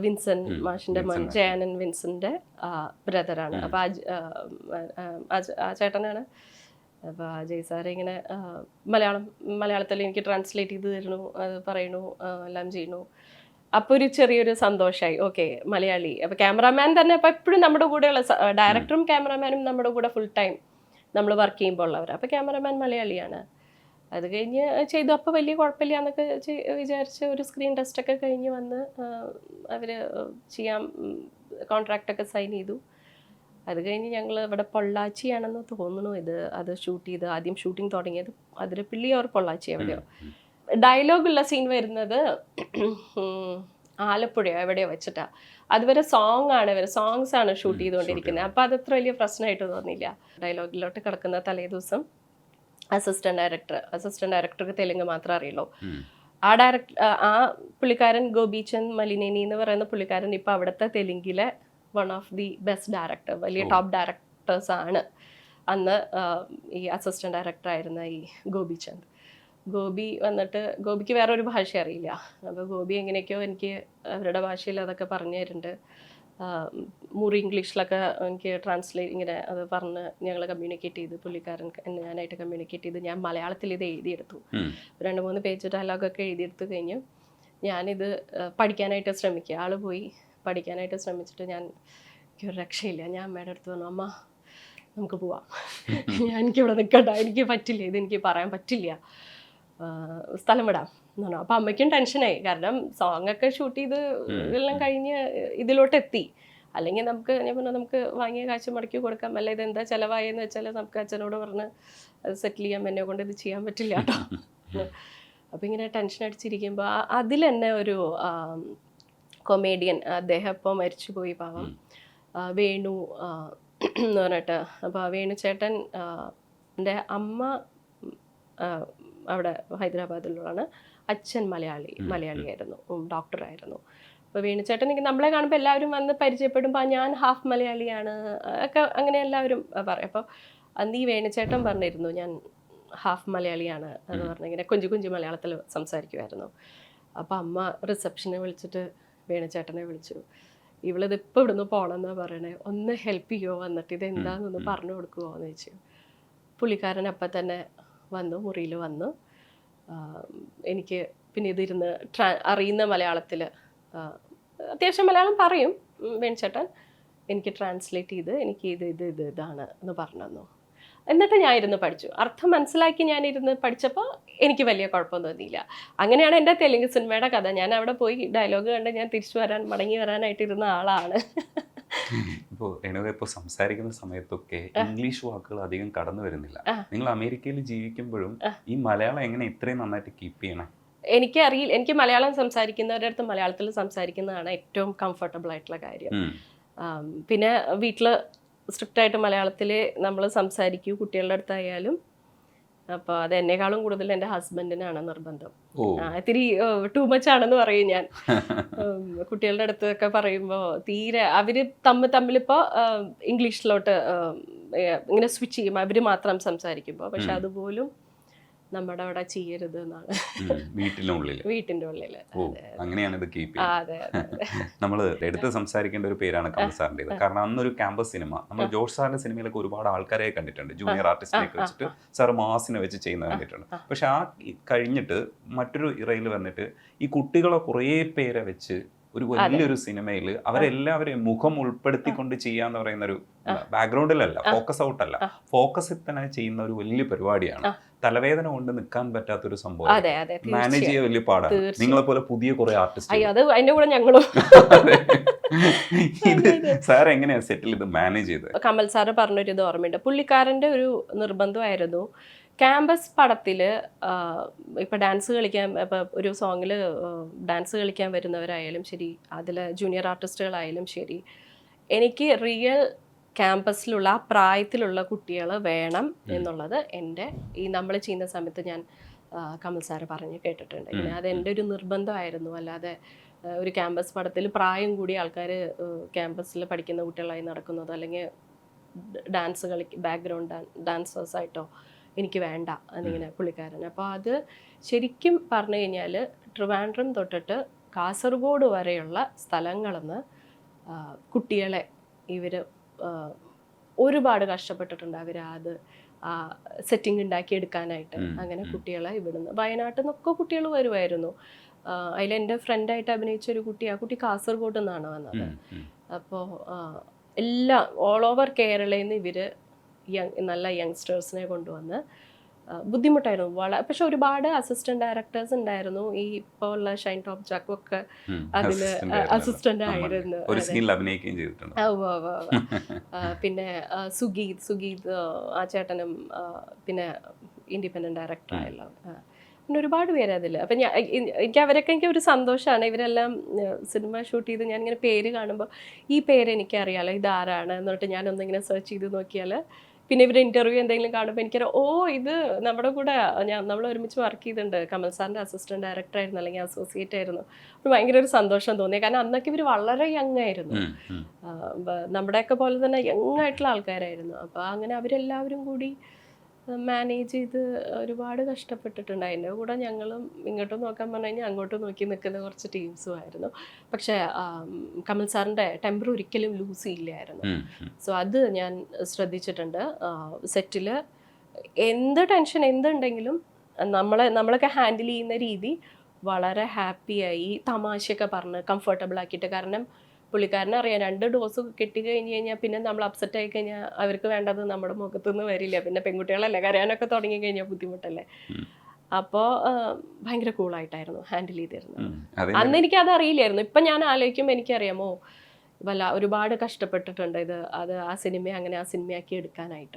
വിൻസൻ മാഷിന്റെ മോൻ വിൻസെന്റ്. ജയാനൻ വിൻസന്റെ ബ്രദറാണ്. അപ്പം ആ ചേട്ടനാണ്. അപ്പോൾ അജയ് സാർ ഇങ്ങനെ മലയാളം മലയാളത്തിൽ എനിക്ക് ട്രാൻസ്ലേറ്റ് ചെയ്ത് തരുന്നു അത് പറയണു എല്ലാം ചെയ്യണു അപ്പോൾ ഒരു ചെറിയൊരു സന്തോഷമായി ഓക്കെ മലയാളി. അപ്പോൾ ക്യാമറാമാൻ തന്നെ അപ്പോൾ എപ്പോഴും നമ്മുടെ കൂടെയുള്ള ഡയറക്ടറും ക്യാമറാമാനും നമ്മുടെ കൂടെ ഫുൾ ടൈം നമ്മൾ വർക്ക് ചെയ്യുമ്പോൾ ഉള്ളവർ അപ്പോൾ ക്യാമറാമാൻ മലയാളിയാണ്. അത് കഴിഞ്ഞ് ചെയ്തു. അപ്പോൾ വലിയ കുഴപ്പമില്ല എന്നൊക്കെ വിചാരിച്ച് ഒരു സ്ക്രീൻ ടെസ്റ്റൊക്കെ കഴിഞ്ഞ് വന്ന് അവർ ചെയ്യാൻ കോൺട്രാക്റ്റൊക്കെ സൈൻ ചെയ്തു. അത് കഴിഞ്ഞ് ഞങ്ങൾ ഇവിടെ പൊള്ളാച്ചിയാണെന്ന് തോന്നുന്നു ഇത്. അത് ഷൂട്ട് ചെയ്ത് ആദ്യം ഷൂട്ടിംഗ് തുടങ്ങിയത് അതിരപ്പിള്ളി ഓർ പൊള്ളാച്ചി എവിടെയോ. ഡയലോഗുള്ള സീൻ വരുന്നത് ആലപ്പുഴയോ എവിടെയോ വെച്ചിട്ടാ. അതുവരെ സോങ് ആണ് ഇവർ സോങ്സ് ആണ് ഷൂട്ട് ചെയ്തുകൊണ്ടിരിക്കുന്നത്. അപ്പോൾ അത് അത്ര വലിയ പ്രശ്നമായിട്ട് തോന്നിയില്ല ഡയലോഗിലോട്ട് കിടക്കുന്ന തലേ ദിവസം. അസിസ്റ്റന്റ് ഡയറക്ടർ അസിസ്റ്റന്റ് ഡയറക്ടർക്ക് തെലുങ്ക് മാത്രമേ അറിയുള്ളൂ. ആ ഡയറക്ടർ ആ പുള്ളിക്കാരൻ ഗോപീചന്ദ് മലിനേനി എന്ന് പറയുന്ന പുള്ളിക്കാരൻ ഇപ്പോൾ അവിടുത്തെ തെലുങ്കിലെ one of the best director വലിയ ടോപ്പ് ഡയറക്ടേഴ്സ് ആണ്. അന്ന് ഈ അസിസ്റ്റന്റ് ഡയറക്ടർ ആയിരുന്ന ഈ ഗോപിചന്ദ്. ഗോപി വന്നിട്ട് ഗോപിക്ക് വേറെ ഒരു ഭാഷ അറിയില്ല അപ്പോൾ ഗോപി എങ്ങനെയൊക്കെയോ എനിക്ക് അവരുടെ ഭാഷയിൽ അതൊക്കെ പറഞ്ഞു തരുന്നുണ്ട്. മുറി ഇംഗ്ലീഷിലൊക്കെ എനിക്ക് ട്രാൻസ്ലേറ്റ് ഇങ്ങനെ അത് പറഞ്ഞ് ഞങ്ങൾ കമ്മ്യൂണിക്കേറ്റ് ചെയ്ത് പുള്ളിക്കാരൻ ഞാനായിട്ട് കമ്മ്യൂണിക്കേറ്റ് ചെയ്ത് ഞാൻ മലയാളത്തിൽ ഇത് എഴുതിയെടുത്തു. രണ്ട് മൂന്ന് പേജ് ഡയലോഗൊക്കെ എഴുതിയെടുത്ത് കഴിഞ്ഞു ഞാനിത് പഠിക്കാനായിട്ട് ശ്രമിക്കുക. ആൾ പോയി പഠിക്കാനായിട്ട് ശ്രമിച്ചിട്ട് ഞാൻ എനിക്കൊരു രക്ഷയില്ല. ഞാൻ അമ്മയുടെ അടുത്ത് പറഞ്ഞു അമ്മ നമുക്ക് പോവാം. ഞാൻ എനിക്ക് ഇവിടെ നിൽക്കണ്ട എനിക്ക് പറ്റില്ല. ഇത് എനിക്ക് പറയാൻ പറ്റില്ല. സ്ഥലം വിടാം എന്ന് പറഞ്ഞു. അപ്പോൾ അമ്മയ്ക്കും ടെൻഷനായി കാരണം സോങ് ഒക്കെ ഷൂട്ട് ചെയ്ത് എല്ലാം കഴിഞ്ഞ് ഇതിലോട്ട് എത്തി. അല്ലെങ്കിൽ നമുക്ക് ഞാൻ പറഞ്ഞു നമുക്ക് വാങ്ങിയ കാശ് മടക്കി കൊടുക്കാം. അല്ല ഇത് എന്താ ചിലവായെന്ന് വെച്ചാൽ നമുക്ക് അച്ഛനോട് പറഞ്ഞ് അത് സെറ്റിൽ ചെയ്യാൻ എന്നെ കൊണ്ട് ഇത് ചെയ്യാൻ പറ്റില്ല കേട്ടോ. അപ്പോൾ ഇങ്ങനെ ടെൻഷൻ അടിച്ചിരിക്കുമ്പോൾ അതിൽ തന്നെ ഒരു കൊമേഡിയൻ അദ്ദേഹം ഇപ്പോൾ മരിച്ചുപോയി പാവം. വേണു എന്ന് പറഞ്ഞിട്ട്. അപ്പോൾ വേണു ചേട്ടൻ എന്റെ അമ്മ അവിടെ ഹൈദരാബാദിലുള്ളതാണ്. അച്ഛൻ മലയാളി മലയാളിയായിരുന്നു. ഡോക്ടറായിരുന്നു. അപ്പോൾ വേണുചേട്ടൻ എനിക്ക് നമ്മളെ കാണുമ്പോൾ എല്ലാവരും വന്ന് പരിചയപ്പെടുമ്പോൾ "ആ, ഞാൻ ഹാഫ് മലയാളിയാണ്. ഒക്കെ അങ്ങനെ എല്ലാവരും പറയും. അപ്പോൾ അന്ന് ഈ വേണുചേട്ടൻ പറഞ്ഞിരുന്നു ഞാൻ ഹാഫ് മലയാളിയാണ് എന്ന് പറഞ്ഞിങ്ങനെ കൊഞ്ചു കൊഞ്ചു മലയാളത്തിൽ സംസാരിക്കുമായിരുന്നു അപ്പോൾ അമ്മ റിസപ്ഷനെ വിളിച്ചിട്ട് വേണുചേട്ടനെ വിളിച്ചു. ഇവളിത് ഇപ്പോൾ ഇവിടുന്ന് പോകണമെന്നാണ് പറയണേ. ഒന്ന് ഹെൽപ്പ് ചെയ്യുമോ വന്നിട്ട് ഇത് എന്താണെന്നൊന്ന് പറഞ്ഞു കൊടുക്കുമോ എന്ന് ചോദിച്ചു. പുള്ളിക്കാരൻ അപ്പം തന്നെ വന്നു മുറിയിൽ വന്നു. എനിക്ക് പിന്നെ ഇതിരുന്ന് ട്രാ അറിയുന്ന മലയാളത്തിൽ അത്യാവശ്യം മലയാളം പറയും വേണിച്ചേട്ടൻ എനിക്ക് ട്രാൻസ്ലേറ്റ് ചെയ്ത് എനിക്ക് ഇത് ഇത് ഇത് ഇതാണ് എന്ന് പറഞ്ഞു തന്നു എന്നിട്ട് ഞാൻ ഇരുന്ന് പഠിച്ചു. അർത്ഥം മനസ്സിലാക്കി ഞാൻ ഇരുന്ന് പഠിച്ചപ്പോൾ എനിക്ക് വലിയ കുഴപ്പമൊന്നും തോന്നിയില്ല. അങ്ങനെയാണ് എന്റെ തെലുങ്ക് സിനിമയുടെ കഥ. ഞാൻ അവിടെ പോയി ഡയലോഗ് കണ്ട് ഞാൻ തിരിച്ചു വരാൻ മടങ്ങി വരാനായിട്ട് ഇരുന്ന ആളാണ്. ഇപ്പോൾ രേണുക ഇപ്പോൾ സംസാരിക്കുന്ന സമയത്തൊക്കെ ഇംഗ്ലീഷ് വാക്കുകൾ അധികം കടന്നു വരുന്നില്ല. നിങ്ങൾ അമേരിക്കയിൽ ജീവിക്കുമ്പോഴും ഈ മലയാളം എങ്ങനെ ഇത്രയും നന്നായിട്ട് കീപ്പ് ചെയ്യണം? എനിക്ക് അറിയില്ല എനിക്ക് മലയാളം സംസാരിക്കുന്നവരുടെ അടുത്ത് മലയാളത്തിൽ സംസാരിക്കുന്നതാണ് ഏറ്റവും കംഫർട്ടബിൾ ആയിട്ടുള്ള കാര്യം. പിന്നെ വീട്ടിൽ സ്ട്രിക്റ്റ് ആയിട്ട് മലയാളത്തിൽ നമ്മൾ സംസാരിക്കൂ കുട്ടികളുടെ അടുത്തായാലും അപ്പോൾ അത് എന്നെക്കാളും കൂടുതൽ എന്റെ ഹസ്ബൻഡിനാണ് നിർബന്ധം. ഇത്തിരി ടൂ മച്ച് ആണെന്ന് പറയും ഞാൻ. കുട്ടികളുടെ അടുത്തൊക്കെ പറയുമ്പോൾ തീരെ അവർ തമ്മിൽ തമ്മിലിപ്പോൾ ഇംഗ്ലീഷിലോട്ട് ഇങ്ങനെ സ്വിച്ച് ചെയ്യും. അവർ മാത്രം സംസാരിക്കുമ്പോൾ പക്ഷെ അതുപോലും നമ്മുടെ അവിടെ ചെയ്യരുത് എന്നാണ്. വീട്ടിന്റെ വീട്ടിനുള്ളിൽ വീട്ടിന്റെ ഉള്ളിൽ ഓ അങ്ങനെയാണ് ഇത് കീപ്പ് അതെ നമ്മൾ എടുത്ത് സംസാരിക്കേണ്ട ഒരു പേരാണ് കമൽ സാറിന്റെ കാരണം അന്നൊരു ക്യാമ്പസ് സിനിമ. നമ്മൾ ജോർജ് സാറിന്റെ സിനിമയിലൊക്കെ ഒരുപാട് ആൾക്കാരെ കണ്ടിട്ടുണ്ട്. ജൂനിയർ ആർട്ടിസ്റ്റിനെ വെച്ചിട്ട് സാർ മാസിനെ വെച്ച് ചെയ്യുന്നത് കണ്ടിട്ടുണ്ട്. പക്ഷെ ആ കഴിഞ്ഞിട്ട് മറ്റൊരു ഇറയിൽ വന്നിട്ട് ഈ കുട്ടികളെ കുറേ പേരെ വെച്ച് ഒരു വലിയൊരു സിനിമയിൽ അവരെല്ലാവരെയും മുഖം ഉൾപ്പെടുത്തിക്കൊണ്ട് ചെയ്യാന്ന് പറയുന്ന ഒരു ബാക്ക്ഗ്രൗണ്ടിലല്ല ഫോക്കസ് ഔട്ട് അല്ല. ഫോക്കസിൽ തന്നെ ചെയ്യുന്ന ഒരു വലിയ പരിപാടിയാണ്. തലവേദന കൊണ്ട് നിൽക്കാൻ പറ്റാത്ത ഒരു സംഭവം മാനേജ് ചെയ്യാൻ വലിയ പാടാണ്. നിങ്ങളെ പോലെ പുതിയ കുറെ ആർട്ടിസ്റ്റ് അത് അതിന്റെ കൂടെ ഞങ്ങളും. ഇത് സാർ എങ്ങനെയാ സെറ്റിൽ ഇത് മാനേജ് ചെയ്തത് കമൽ സാറ് പറഞ്ഞൊരു ഇത് ഓർമ്മയുണ്ട്. പുള്ളിക്കാരന്റെ ഒരു നിർബന്ധമായിരുന്നു. ക്യാമ്പസ് പടത്തിൽ ഇപ്പം ഡാൻസ് കളിക്കാൻ ഇപ്പം ഒരു സോങ്ങിൽ ഡാൻസ് കളിക്കാൻ വരുന്നവരായാലും ശരി അതിൽ ജൂനിയർ ആർട്ടിസ്റ്റുകളായാലും ശരി എനിക്ക് റിയൽ ക്യാമ്പസിലുള്ള ആ പ്രായത്തിലുള്ള കുട്ടികൾ വേണം എന്നുള്ളത് എന്റെ ഈ നമ്മൾ ചെയ്യുന്ന സമയത്ത് ഞാൻ കമൽ സാറ് പറഞ്ഞ് കേട്ടിട്ടുണ്ട്. പിന്നെ അത് എന്റെ ഒരു നിർബന്ധമായിരുന്നു. അല്ലാതെ ഒരു ക്യാമ്പസ് പടത്തിൽ പ്രായം കൂടി ആൾക്കാർ ക്യാമ്പസിൽ പഠിക്കുന്ന കുട്ടികളായി നടക്കുന്നത് അല്ലെങ്കിൽ ഡാൻസ് കളി ബാക്ക്ഗ്രൗണ്ട് ഡാൻസേഴ്സ് ആയിട്ടോ എനിക്ക് വേണ്ട എന്നിങ്ങനെ പുള്ളിക്കാരൻ അപ്പോൾ അത് ശരിക്കും പറഞ്ഞു കഴിഞ്ഞാൽ ട്രിവാൻഡ്രം തൊട്ടിട്ട് കാസർഗോഡ് വരെയുള്ള സ്ഥലങ്ങളെന്ന് കുട്ടികളെ ഇവർ ഒരുപാട് കഷ്ടപ്പെട്ടിട്ടുണ്ട്. അവർ അത് സെറ്റിംഗ് ഉണ്ടാക്കി എടുക്കാനായിട്ട്. അങ്ങനെ കുട്ടികളെ ഇവിടുന്ന്. വയനാട്ടിൽ നിന്നൊക്കെ കുട്ടികൾ വരുമായിരുന്നു അതിൽ എന്റെ ഫ്രണ്ടായിട്ട് അഭിനയിച്ച ഒരു കുട്ടി ആ കുട്ടി കാസർഗോഡ് നിന്നാണ് വന്നത്. അപ്പോൾ എല്ലാം ഓൾ ഓവർ കേരളയിൽ നിന്ന് ഇവർ യങ് നല്ല യങ്സ്റ്റേഴ്സിനെ കൊണ്ടുവന്ന് ബുദ്ധിമുട്ടായിരുന്നു. വള പക്ഷെ ഒരുപാട് അസിസ്റ്റന്റ് ഡയറക്ടേഴ്സ് ഉണ്ടായിരുന്നു. ഈ ഇപ്പോൾ ഉള്ള ഷൈൻ ടോപ്പ് ജാക്കും ഒക്കെ അതിൽ നമ്മൾ ആയിരുന്നു. അഭിനയിക്കുകയും ചെയ്തിട്ടുണ്ട്? പിന്നെ സുഗീത് സുഗീത് ആ, ചേട്ടനും പിന്നെ ഇൻഡിപെൻഡന്റ് ഡയറക്ടർ ആയല്ലോ. പിന്നെ ഒരുപാട് പേര് അതിൽ അപ്പം ഞാൻ എനിക്ക് അവരൊക്കെ എനിക്ക് ഒരു സന്തോഷമാണ് ഇവരെല്ലാം സിനിമ ഷൂട്ട് ചെയ്ത് ഞാൻ ഇങ്ങനെ പേര് കാണുമ്പോൾ ഈ പേര് എനിക്കറിയാലോ ഇതാരാണ്? എന്നിട്ട് ഞാനൊന്നിങ്ങനെ സെർച്ച് ചെയ്ത് നോക്കിയാൽ പിന്നെ ഇവരുടെ ഇന്റർവ്യൂ എന്തെങ്കിലും കാണുമ്പോൾ എനിക്കൊരു ഓ ഇത് നമ്മുടെ കൂടെ ഞാൻ നമ്മൾ ഒരുമിച്ച് വർക്ക് ചെയ്തിട്ടുണ്ട്. കമൽ സാറിന്റെ അസിസ്റ്റന്റ് ഡയറക്ടർ ആയിരുന്നു അല്ലെങ്കിൽ അസോസിയേറ്റ് ആയിരുന്നു. അപ്പോൾ ഭയങ്കര ഒരു സന്തോഷം തോന്നി. കാരണം അന്നൊക്കെ ഇവർ വളരെ യങ് ആയിരുന്നു. നമ്മുടെയൊക്കെ പോലെ തന്നെ യങ് ആയിട്ടുള്ള ആൾക്കാരായിരുന്നു. അപ്പോൾ അങ്ങനെ അവരെല്ലാവരും കൂടി മാനേജ് ചെയ്ത് ഒരുപാട് കഷ്ടപ്പെട്ടിട്ടുണ്ട് അതിന്റെ കൂടെ ഞങ്ങളും ഇങ്ങോട്ട് നോക്കാൻ പറഞ്ഞു കഴിഞ്ഞാൽ അങ്ങോട്ടും നോക്കി നിൽക്കുന്ന കുറച്ച് ടീംസും ആയിരുന്നു. പക്ഷേ കമൽ സാറിന്റെ ടെമ്പർ ഒരിക്കലും ലൂസ് ചെയ്യില്ലായിരുന്നു. സോ അത് ഞാൻ ശ്രദ്ധിച്ചിട്ടുണ്ട്. സെറ്റിൽ എന്ത് ടെൻഷൻ എന്തുണ്ടെങ്കിലും നമ്മളെ നമ്മളൊക്കെ ഹാൻഡിൽ ചെയ്യുന്ന രീതി വളരെ ഹാപ്പിയായി തമാശയൊക്കെ പറഞ്ഞ് കംഫർട്ടബിൾ ആക്കിയിട്ട്. കാരണം പുള്ളിക്കാരനെ അറിയാം. രണ്ട് ഡോസ് കിട്ടി കഴിഞ്ഞ് കഴിഞ്ഞാൽ പിന്നെ നമ്മൾ അപ്സെറ്റ് ആയി കഴിഞ്ഞാൽ അവർക്ക് വേണ്ടത് നമ്മുടെ മുഖത്തുനിന്ന് വരില്ല. പിന്നെ പെൺകുട്ടികളല്ലേ കരയാനൊക്കെ തുടങ്ങി കഴിഞ്ഞാൽ ബുദ്ധിമുട്ടല്ലേ? അപ്പോ അപ്പോൾ ഭയങ്കര കൂളായിട്ടായിരുന്നു ഹാൻഡിൽ ചെയ്തിരുന്നത്. അന്ന് എനിക്ക് അത് അറിയില്ലായിരുന്നു. ഇപ്പം ഞാൻ ആലോചിക്കുമ്പോൾ എനിക്കറിയാമോ വല്ല ഒരുപാട് കഷ്ടപ്പെട്ടിട്ടുണ്ട് ഇത്. അത് ആ സിനിമ അങ്ങനെ ആ സിനിമയാക്കി എടുക്കാനായിട്ട്.